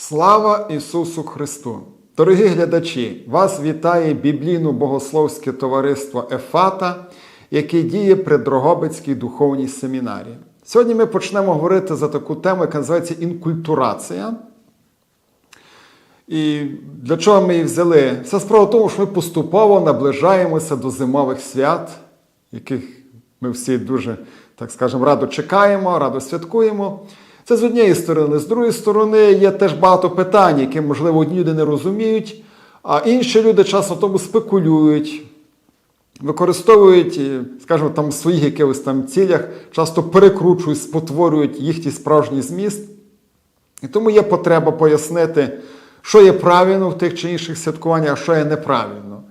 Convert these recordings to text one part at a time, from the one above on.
Слава Ісусу Христу! Дорогі глядачі! Вас вітає біблійно-богословське товариство Ефата, яке діє при Дрогобицькій духовній семінарії. Сьогодні ми почнемо говорити за таку тему, яка називається інкультурація. І для чого ми її взяли? Вся справа в тому, що ми поступово наближаємося до зимових свят, яких ми всі дуже, так скажемо, радо чекаємо, радо святкуємо. Це з однієї сторони. З другої сторони, є теж багато питань, які, можливо, одні люди не розуміють, а інші люди часом тому спекулюють, використовують, скажімо, там в своїх якихось там цілях, часто перекручують, спотворюють їхній справжній зміст. І тому є потреба пояснити, що є правильно в тих чи інших святкуваннях, а що є неправильно.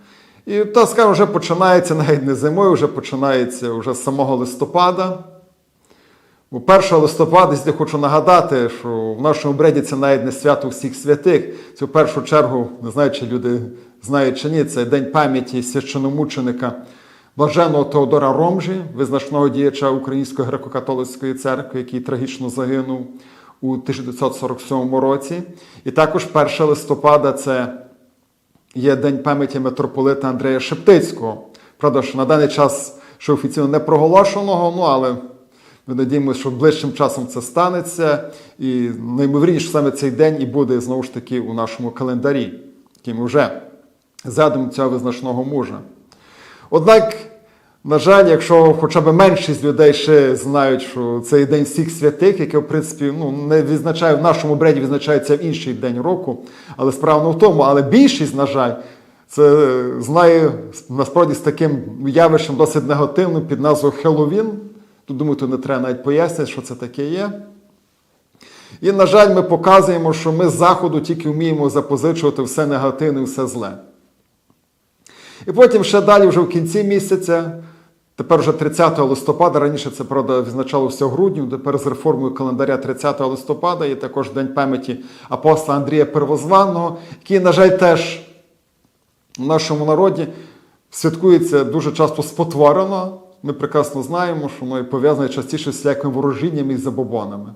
І та, скажімо, вже починається навіть не зимою, вже починається вже з самого листопада. Бо 1 листопада, я хочу нагадати, що в нашому бреді це навіть не свято всіх святих. Це в першу чергу, не знаю, чи люди знають чи ні, це день пам'яті священомученика Блаженого Теодора Ромжі, визначного діяча Української греко-католицької церкви, який трагічно загинув у 1947 році. І також 1 листопада це є День пам'яті митрополита Андрея Шептицького. Правда, що на даний час ще офіційно не проголошеного, ну але ми надіємося, що ближчим часом це станеться. І наймовірніше саме цей день і буде знову ж таки у нашому календарі, який ми вже згадуємо цього визначного мужа. Однак, на жаль, якщо хоча б меншість людей ще знають, що цей день всіх святих, який, в принципі, ну, не відзначає в нашому бреді, відзначається в інший день року, але справа не в тому, але більшість, на жаль, це знає насправді з таким явищем досить негативним під назвою Хеллоуін. Думаю, тут не треба навіть пояснити, що це таке є. І, на жаль, ми показуємо, що ми з заходу тільки вміємо запозичувати все негативне, все зле. І потім ще далі, вже в кінці місяця, тепер вже 30 листопада, раніше це, правда, відзначалося в грудні, тепер з реформою календаря 30 листопада є також День пам'яті апостола Андрія Первозванного, який, на жаль, теж в нашому народі святкується дуже часто спотворено. Ми прекрасно знаємо, що воно пов'язане частіше з всякими ворожіннями і забобонами.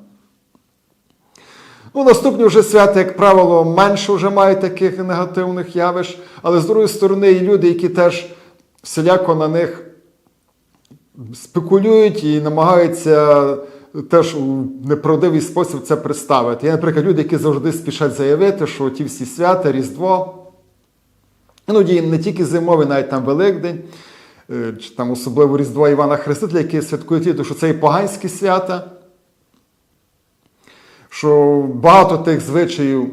Ну, Наступні вже свята, як правило, менше вже мають таких негативних явищ, але з другої сторони, є люди, які теж всіляко на них спекулюють і намагаються теж у неправдивий спосіб це представити. Є, наприклад, люди, які завжди спішать заявити, що ті всі свята, Різдво, іноді не тільки зимовий, навіть там Великдень, чи там особливо Різдво Івана Хрестителя, які святкують ті, що це і поганські свята що багато тих звичаїв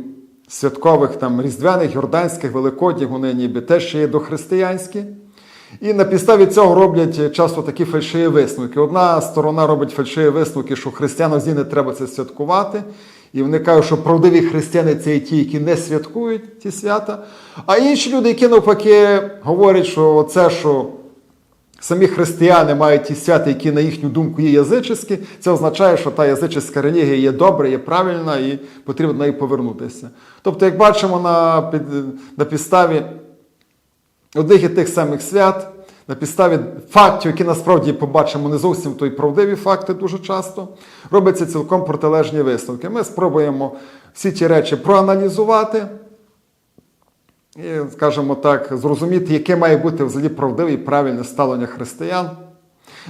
святкових, там, різдвяних, йорданських, великодніх, вони ніби теж ще є дохристиянські. І на підставі цього роблять часто такі фальшиві висновки. Одна сторона робить фальшиві висновки, що християнам не треба це святкувати. І вони кажуть, що правдиві християни це і ті, які не святкують ці свята. А інші люди, які навпаки говорять, що це, що Самі християни мають ті свята, які, на їхню думку, є язичські, це означає, що та язичська релігія є добра, є правильна і потрібно до неї повернутися. Тобто, як бачимо на під, на підставі одних і тих самих свят, на підставі фактів, які насправді побачимо не зовсім то й правдиві факти дуже часто, робляться цілком протилежні висновки. Ми спробуємо всі ті речі проаналізувати. І, скажімо так, зрозуміти, яке має бути взагалі правдиве і правильне ставлення християн.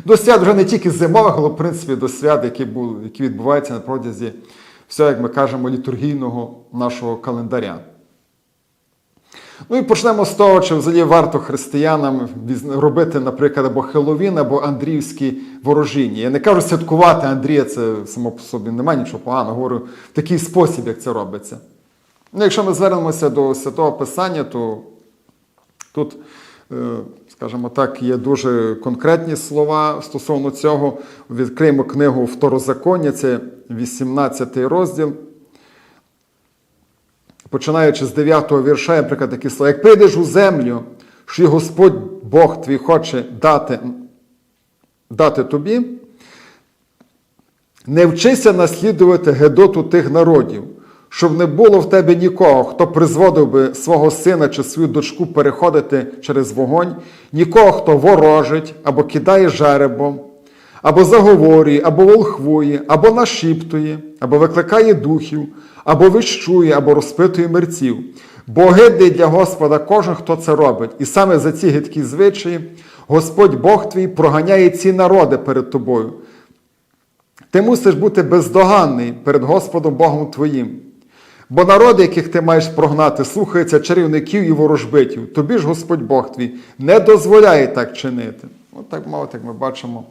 До свят вже не тільки зимових, але в принципі до свят, які були, які відбуваються на протязі всього, як ми кажемо, літургійного нашого календаря. Ну і почнемо з того, чи взагалі варто християнам робити, наприклад, або Хеловін, або Андріївські ворожіння. Я не кажу святкувати Андрія, це само по собі немає нічого поганого, говорю в такий спосіб, як це робиться. Ну, Якщо ми звернемося до Святого Писання, то тут, скажімо так, є дуже конкретні слова стосовно цього. Відкриємо книгу Второзаконня, це 18 розділ. Починаючи з 9 го вірша, наприклад, такі слова. Як прийдеш у землю, що Господь Бог твій хоче дати, дати тобі, не вчися наслідувати Гедоту тих народів щоб не було в тебе нікого, хто призводив би свого сина чи свою дочку переходити через вогонь, нікого, хто ворожить або кидає жеребом, або заговорює, або волхвує, або нашіптує, або викликає духів, або вищує, або розпитує мерців. Бо гидний для Господа кожен, хто це робить. І саме за ці гидкі звичаї Господь Бог твій проганяє ці народи перед тобою. Ти мусиш бути бездоганний перед Господом Богом твоїм. Бо народи, яких ти маєш прогнати, слухаються чарівників і ворожбитів. Тобі ж Господь Бог твій не дозволяє так чинити. От так мовити, як ми бачимо,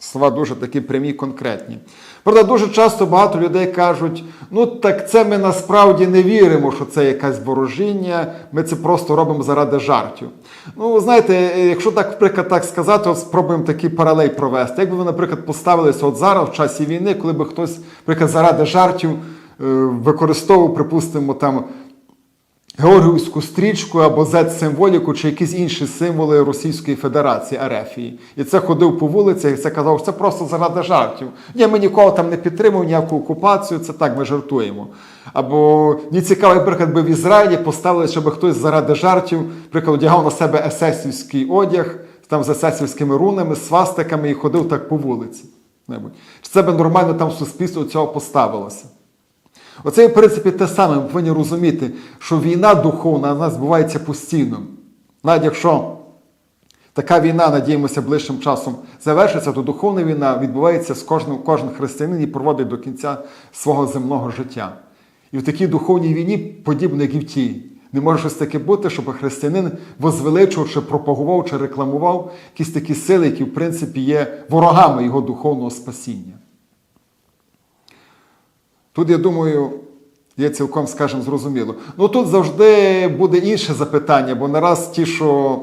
слова дуже такі прямі конкретні. Правда, дуже часто багато людей кажуть: ну так це ми насправді не віримо, що це якесь ворожіння, ми це просто робимо заради жартів. Ну, знаєте, якщо так, наприклад, так сказати, от спробуємо такий паралель провести. Якби ви, наприклад, поставилися от зараз, в часі війни, коли би хтось, наприклад, заради жартів використовував, припустимо, там Георгіївську стрічку або Z-символіку чи якісь інші символи Російської Федерації Арефії. І це ходив по вулицях і це казав, що це просто заради жартів. Ні, ми нікого там не підтримуємо, ніяку окупацію, це так ми жартуємо. Або мені цікаво, наприклад, би в Ізраїлі поставили, щоб хтось заради жартів, наприклад, одягав на себе есесівський одяг, там з есесівськими рунами, свастиками і ходив так по вулиці. Це би нормально там суспільство цього поставилося? Оце, в принципі, те саме, ми повинні розуміти, що війна духовна в нас відбувається постійно. Навіть якщо така війна, надіємося, ближчим часом завершиться, то духовна війна відбувається з кожним, кожен християнин і проводить до кінця свого земного життя. І в такій духовній війні, подібно як і в тій, не може щось таке бути, щоб християнин возвеличував, чи пропагував, чи рекламував якісь такі сили, які, в принципі, є ворогами його духовного спасіння. Тут, я думаю, є цілком, скажімо, зрозуміло. Ну тут завжди буде інше запитання, бо нараз ті, що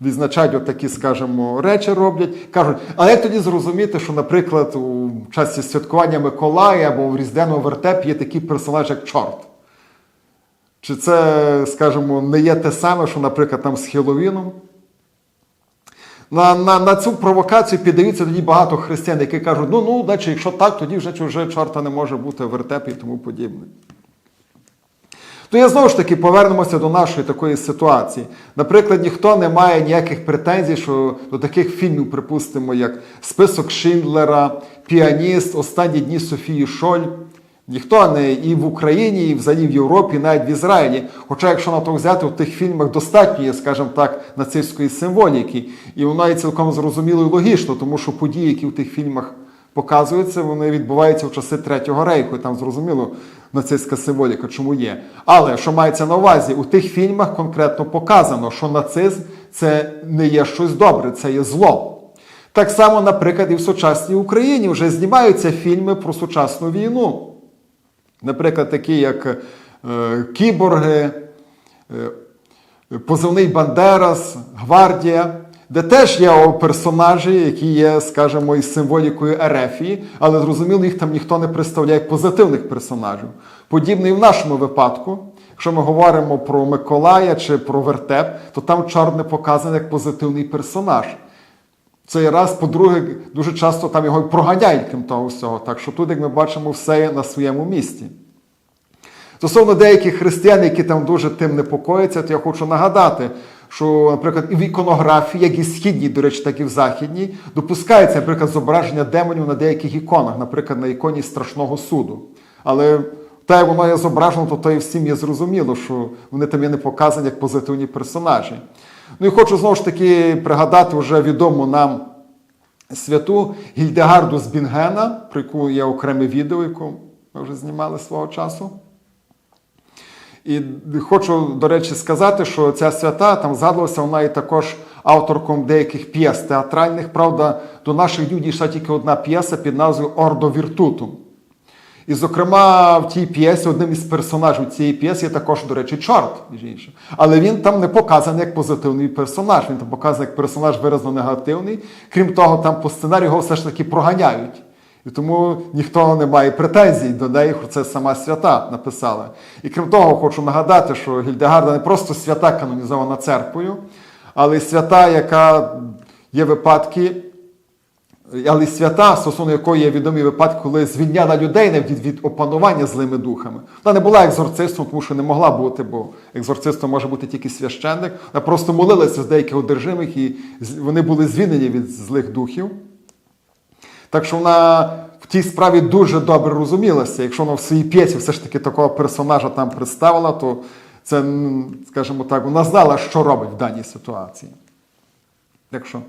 відзначають отакі, скажімо, речі роблять, кажуть, а як тоді зрозуміти, що, наприклад, у часі святкування Миколая або в Різдвяному вертепі є такий персонаж, як чорт? Чи це, скажімо, не є те саме, що, наприклад, там з Хеловіном? На на, на цю провокацію піддаються тоді багато християн, які кажуть, ну, ну, значить, якщо так, тоді вже чуже чорта не може бути в вертепі і тому подібне. То я знову ж таки повернемося до нашої такої ситуації. Наприклад, ніхто не має ніяких претензій що до таких фільмів, припустимо, як Список Шиндлера, Піаніст, Останні дні Софії Шоль. Ніхто не і в Україні, і взагалі в Європі, і навіть в Ізраїлі. Хоча, якщо на то взяти, в тих фільмах достатньо є, скажімо так, нацистської символіки. І вона є цілком зрозуміло і логічно, тому що події, які в тих фільмах показуються, вони відбуваються в часи Третього рейху. І там зрозуміло нацистська символіка, чому є. Але що мається на увазі, у тих фільмах конкретно показано, що нацизм це не є щось добре, це є зло. Так само, наприклад, і в сучасній Україні вже знімаються фільми про сучасну війну. Наприклад, такі як е, Кіборги, е, Позивний Бандерас, Гвардія, де теж є персонажі, які є, скажімо, із символікою Ерефії, але зрозуміло, їх там ніхто не представляє як позитивних персонажів. Подібно і в нашому випадку, якщо ми говоримо про Миколая чи про Вертеп, то там чорт не показаний як позитивний персонаж. Цей раз, по-друге, дуже часто там його і проганяють, крім того всього. Так що тут, як ми бачимо, все на своєму місці. Стосовно деяких християн, які там дуже тим непокояться, то я хочу нагадати, що, наприклад, і в іконографії, як і східній, до речі, так і в західній, допускається, наприклад, зображення демонів на деяких іконах, наприклад, на іконі страшного суду. Але те, як воно є зображено, то то і всім є зрозуміло, що вони там є не показані як позитивні персонажі. Ну і хочу знову ж таки пригадати вже відому нам святу Гільдегарду з Бінгена, про яку є окреме відео, яку ми вже знімали свого часу. І хочу, до речі, сказати, що ця свята там згадувалася, вона і також авторком деяких п'єс театральних. Правда, до наших днів дійшла тільки одна п'єса під назвою Ордо Віртутум. І, зокрема, в тій п'єсі одним із персонажів цієї п'єси є також, до речі, чорт, між іншим. Але він там не показаний як позитивний персонаж, він там показаний як персонаж виразно негативний. Крім того, там по сценарію його все ж таки проганяють. І тому ніхто не має претензій до неї, це сама свята написала. І крім того, хочу нагадати, що Гільдегарда не просто свята канонізована церквою, але й свята, яка є випадки. Але свята, стосовно якої є відомі випадки, коли звільняла людей від, від опанування злими духами. Вона не була екзорцистом, тому що не могла бути, бо екзорцистом може бути тільки священник. Вона просто молилася з деяких одержимих, і вони були звільнені від злих духів. Так що вона в тій справі дуже добре розумілася. Якщо вона в своїй п'єсі все ж таки такого персонажа там представила, то це, скажімо так, вона знала, що робить в даній ситуації. Якщо.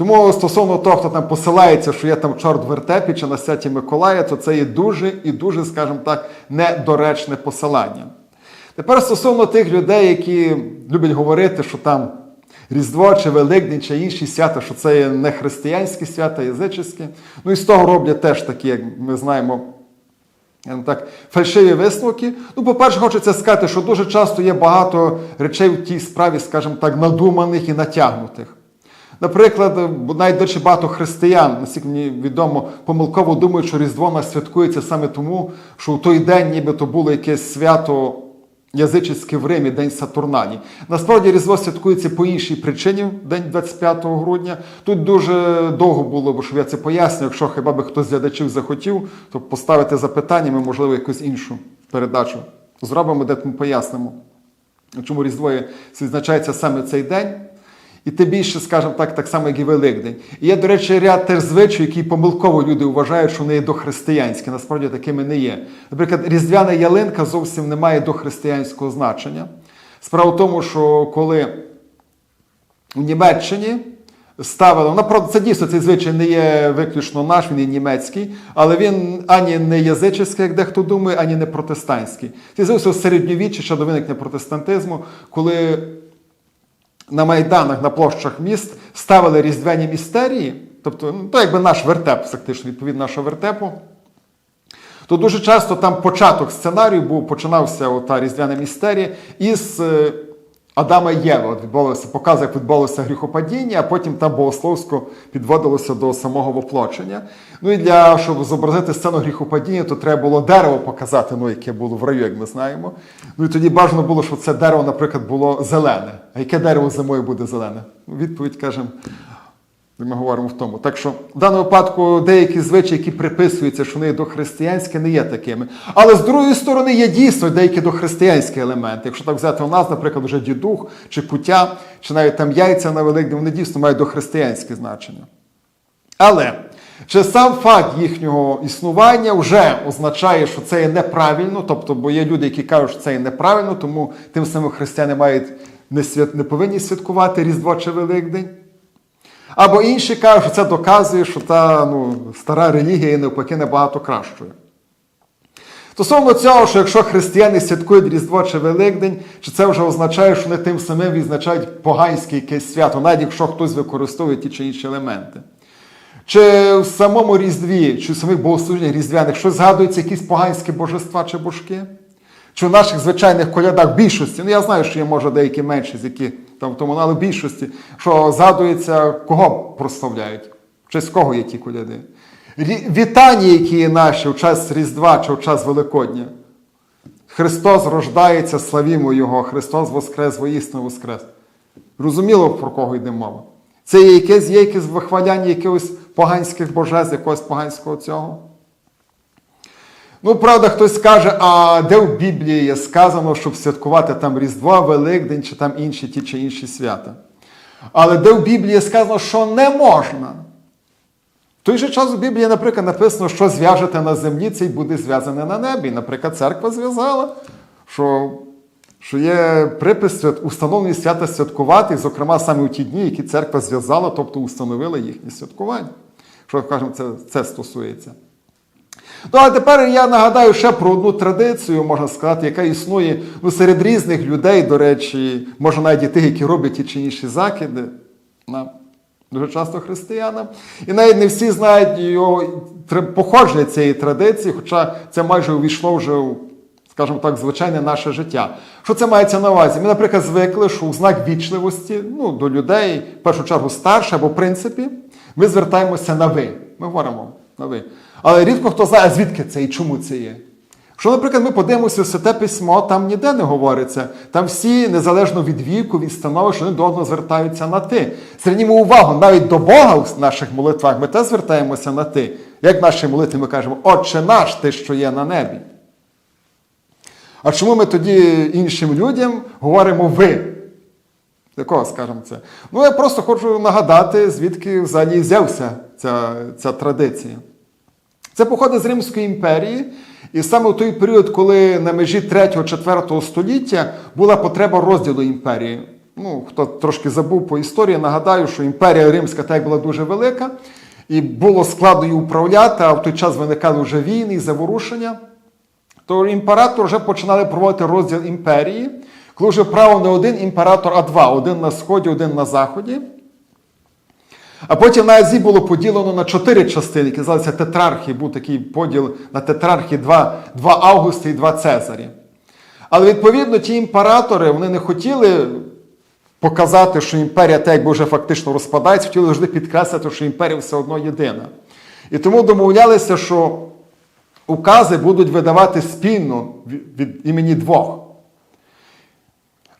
Тому стосовно того, хто там посилається, що є там чорт в вертепі чи на святі Миколая, то це є дуже і дуже, скажімо так, недоречне посилання. Тепер стосовно тих людей, які люблять говорити, що там Різдво чи Великдень, чи інші свята, що це є не християнські свята, язичські. Ну і з того роблять теж такі, як ми знаємо, так, фальшиві висновки. Ну, по-перше, хочеться сказати, що дуже часто є багато речей в тій справі, скажімо так, надуманих і натягнутих. Наприклад, навіть до речі, багато християн, наскільки мені відомо, помилково думають, що Різдво нас святкується саме тому, що в той день нібито було якесь свято язичське в Римі, День Сатурнані. Насправді Різдво святкується по іншій причині, день 25 грудня. Тут дуже довго було, бо щоб я це поясню. Якщо хіба би хтось з глядачів захотів, то поставити запитання, ми, можливо, якусь іншу передачу зробимо, де ми пояснимо, чому Різдво відзначається саме цей день. І тим більше, скажімо так, так само, як і Великдень. І є, до речі, ряд теж звичаїв, які помилково люди вважають, що вони є дохристиянські. Насправді такими не є. Наприклад, різдвяна ялинка зовсім не має дохристиянського значення. Справа в тому, що коли в Німеччині ставили, правда, це дійсно цей звичай не є виключно наш, він є німецький, але він ані не язичний, як дехто думає, ані не протестантський. Це з'явився в середньовіччі ще до виникнення протестантизму, коли на майданах, на площах міст ставили різдвяні містерії, тобто, ну, то якби наш вертеп, фактично, відповідь нашого вертепу. То дуже часто там початок сценарію був, починався ота різдвяна містерія із е, Адама і Єва відбулося, показує, як відбулося гріхопадіння, а потім там богословсько підводилося до самого воплочення. Ну і для щоб зобразити сцену гріхопадіння, то треба було дерево показати, ну, яке було в раю, як ми знаємо. Ну і тоді бажано було, щоб це дерево, наприклад, було зелене. А яке дерево зимою буде зелене? Відповідь кажемо. Ми говоримо в тому. Так що в даному випадку деякі звичаї, які приписуються, що вони дохристиянські, не є такими. Але з другої сторони є дійсно деякі дохристиянські елементи. Якщо так взяти у нас, наприклад, вже дідух чи куття, чи навіть там яйця на Великдень, вони дійсно мають дохристиянське значення. Але чи сам факт їхнього існування вже означає, що це є неправильно, тобто, бо є люди, які кажуть, що це є неправильно, тому тим самим християни мають не, свят... не повинні святкувати Різдво чи Великдень. Або інші кажуть, що це доказує, що та ну, стара релігія є навпаки набагато кращою. Стосовно цього, що якщо християни святкують Різдво чи Великдень, чи це вже означає, що вони тим самим відзначають поганське якесь свято, навіть якщо хтось використовує ті чи інші елементи. Чи в самому Різдві, чи в самих богослужіннях різдвяних, що згадуються якісь поганські божества чи божки? Чи в наших звичайних колядах більшості, ну я знаю, що є може деякі менші, з які там в тому, але в більшості, що згадується, кого прославляють, в честь кого є ті коляди. Вітання, які є наші в час Різдва чи в час Великодня. Христос рождається, славімо Його, Христос Воскрес, воістину Воскрес. Розуміло, про кого йде мова. Це є якесь, є якесь вихваляння якихось поганських божеств, якогось поганського цього. Ну, правда, хтось скаже, а де в Біблії є сказано, щоб святкувати там Різдво, Великдень чи там інші ті чи інші свята. Але де в Біблії є сказано, що не можна. В той же час у Біблії, наприклад, написано, що зв'яжете на землі, це й буде зв'язане на небі. Наприклад, церква зв'язала, що, що є припис установлені свята святкувати, зокрема, саме у ті дні, які церква зв'язала, тобто установила їхнє святкування. Що кажемо, це, це стосується. Ну, а тепер я нагадаю ще про одну традицію, можна сказати, яка існує ну, серед різних людей, до речі, може навіть і тих, які роблять ті чи інші закиди. На, дуже часто християнам. І навіть не всі знають його походження цієї традиції, хоча це майже увійшло вже у, скажімо так, звичайне наше життя. Що це мається на увазі? Ми, наприклад, звикли, що у знак вічливості ну, до людей, в першу чергу старше, або в принципі, ми звертаємося на ви. Ми говоримо на ви. Але рідко хто знає, звідки це і чому це є. Що, наприклад, ми подивимося святе письмо, там ніде не говориться. Там всі, незалежно від віку, від становища, вони до одного звертаються на ти. Звернімо увагу, навіть до Бога в наших молитвах ми теж звертаємося на ти. Як в нашій молитві ми кажемо, Отче наш, ти, що є на небі. А чому ми тоді іншим людям говоримо ви? Для кого скажемо це? Ну, я просто хочу нагадати, звідки взагалі взявся ця, ця традиція. Це походить з Римської імперії, і саме в той період, коли на межі 3-4 століття була потреба розділу імперії. Ну, хто трошки забув по історії, нагадаю, що імперія Римська так була дуже велика, і було складно її управляти, а в той час виникали вже війни і заворушення. То імператор вже починали проводити розділ імперії, коли вже правив не один імператор, а два: один на сході, один на заході. А потім на Азії було поділено на чотири частини, які називалися тетрархії. Був такий поділ на тетрархії два, два Августи і два Цезарі. Але відповідно ті імператори вони не хотіли показати, що імперія так якби вже фактично розпадається, хотіли завжди підкреслити, що імперія все одно єдина. І тому домовлялися, що укази будуть видавати спільно від імені двох.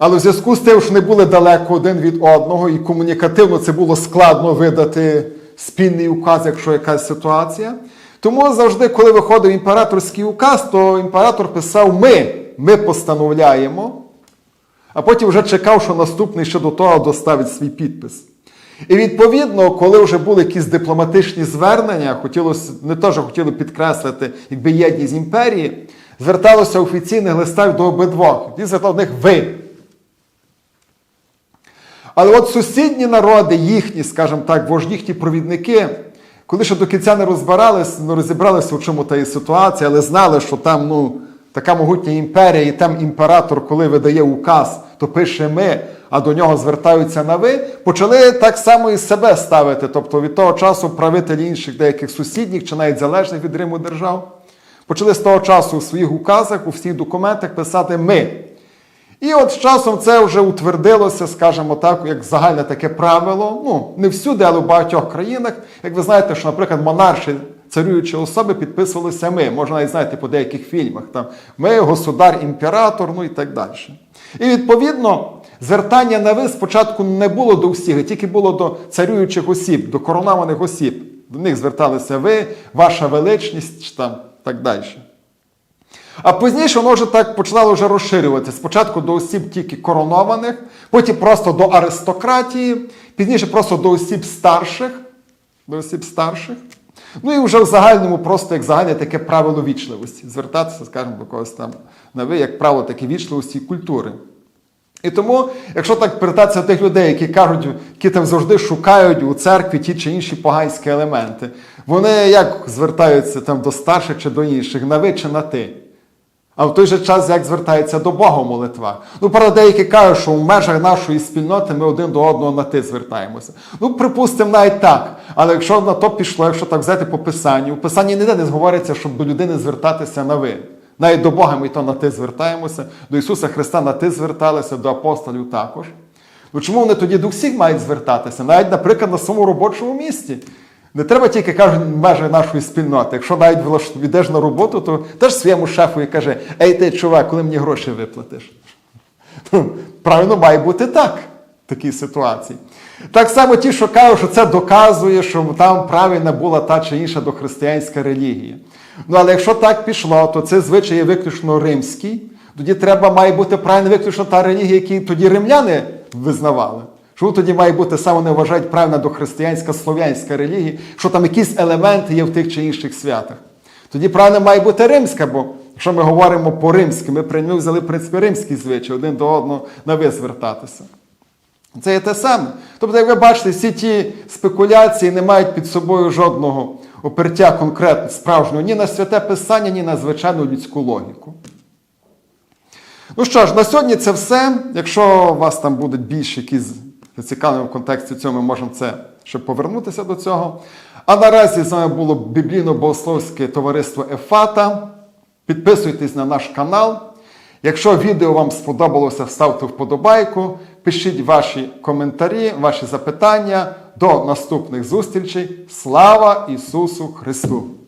Але в зв'язку з тим, що не були далеко один від одного, і комунікативно це було складно видати спільний указ, якщо якась ситуація. Тому завжди, коли виходив імператорський указ, то імператор писав Ми, ми постановляємо, а потім вже чекав, що наступний ще до того доставить свій підпис. І відповідно, коли вже були якісь дипломатичні звернення, хотілося не що хотіли підкреслити, якби єдність імперії, зверталося офіційних листів до обидвох. Ті звертали до них ви. Але от сусідні народи, їхні, скажімо так, вожді, ті провідники, коли ще до кінця не розбирались, не розібралися, в чому та є ситуація, але знали, що там ну, така могутня імперія, і там імператор, коли видає указ, то пише ми, а до нього звертаються на ви, почали так само і себе ставити. Тобто від того часу правителі інших деяких сусідніх чи навіть залежних від Риму держав, почали з того часу у своїх указах, у всіх документах писати ми. І от з часом це вже утвердилося, скажімо так, як загальне таке правило. Ну, не всюди, але в багатьох країнах. Як ви знаєте, що, наприклад, монарші, царюючі особи підписувалися ми. Можна навіть знаєте по деяких фільмах. Там Ми, государ, імператор, ну і так далі. І відповідно, звертання на ви спочатку не було до всіх, а тільки було до царюючих осіб, до коронованих осіб. До них зверталися ви, ваша величність там, так далі. А пізніше воно вже так починало вже розширюватися. Спочатку до осіб тільки коронованих, потім просто до аристократії, пізніше просто до осіб старших, до осіб старших. Ну і вже в загальному просто як загальне таке правило вічливості. Звертатися, скажімо, до когось там на ви, як правило, таке вічливості і культури. І тому, якщо так питатися тих людей, які кажуть, які там завжди шукають у церкві ті чи інші поганські елементи, вони як звертаються там до старших чи до інших, на ви чи на ти? А в той же час як звертається до Бога молитва. Ну, правда, деякі кажуть, що в межах нашої спільноти ми один до одного на ти звертаємося. Ну, припустимо, навіть так. Але якщо на то пішло, якщо так взяти по Писанню, у Писанні ніде не говориться, щоб до людини звертатися на ви. Навіть до Бога ми то на ти звертаємося, до Ісуса Христа на ти зверталися, до апостолів також. Ну чому вони тоді до всіх мають звертатися? Навіть, наприклад, на своєму робочому місці. Не треба тільки кажуть межі нашої спільноти. Якщо навіть йдеш на роботу, то теж своєму шефу і каже: Ей, ти чувак, коли мені гроші виплатиш? Правильно, має бути так в такій ситуації. Так само ті, що кажуть, що це доказує, що там правильна була та чи інша дохристиянська релігія. Ну, але якщо так пішло, то це звичай є виключно римський. Тоді треба має бути правильно виключно та релігія, які тоді римляни визнавали. Що тоді має бути саме вони вважають правильна дохристиянська слов'янська релігія, що там якісь елементи є в тих чи інших святах. Тоді правильно має бути римська, бо якщо ми говоримо по римськи, ми при взяли в принципі римський звичай, один до одного на ви звертатися. Це є те саме. Тобто, як ви бачите, всі ті спекуляції не мають під собою жодного опертя конкретно справжнього ні на святе писання, ні на звичайну людську логіку. Ну що ж, на сьогодні це все. Якщо у вас там будуть більш якісь зацікавлені в контексті цього, ми можемо це ще повернутися до цього. А наразі з вами було біблійно-богословське товариство Ефата. Підписуйтесь на наш канал. Якщо відео вам сподобалося, ставте вподобайку, пишіть ваші коментарі, ваші запитання. До наступних зустрічей. Слава Ісусу Христу!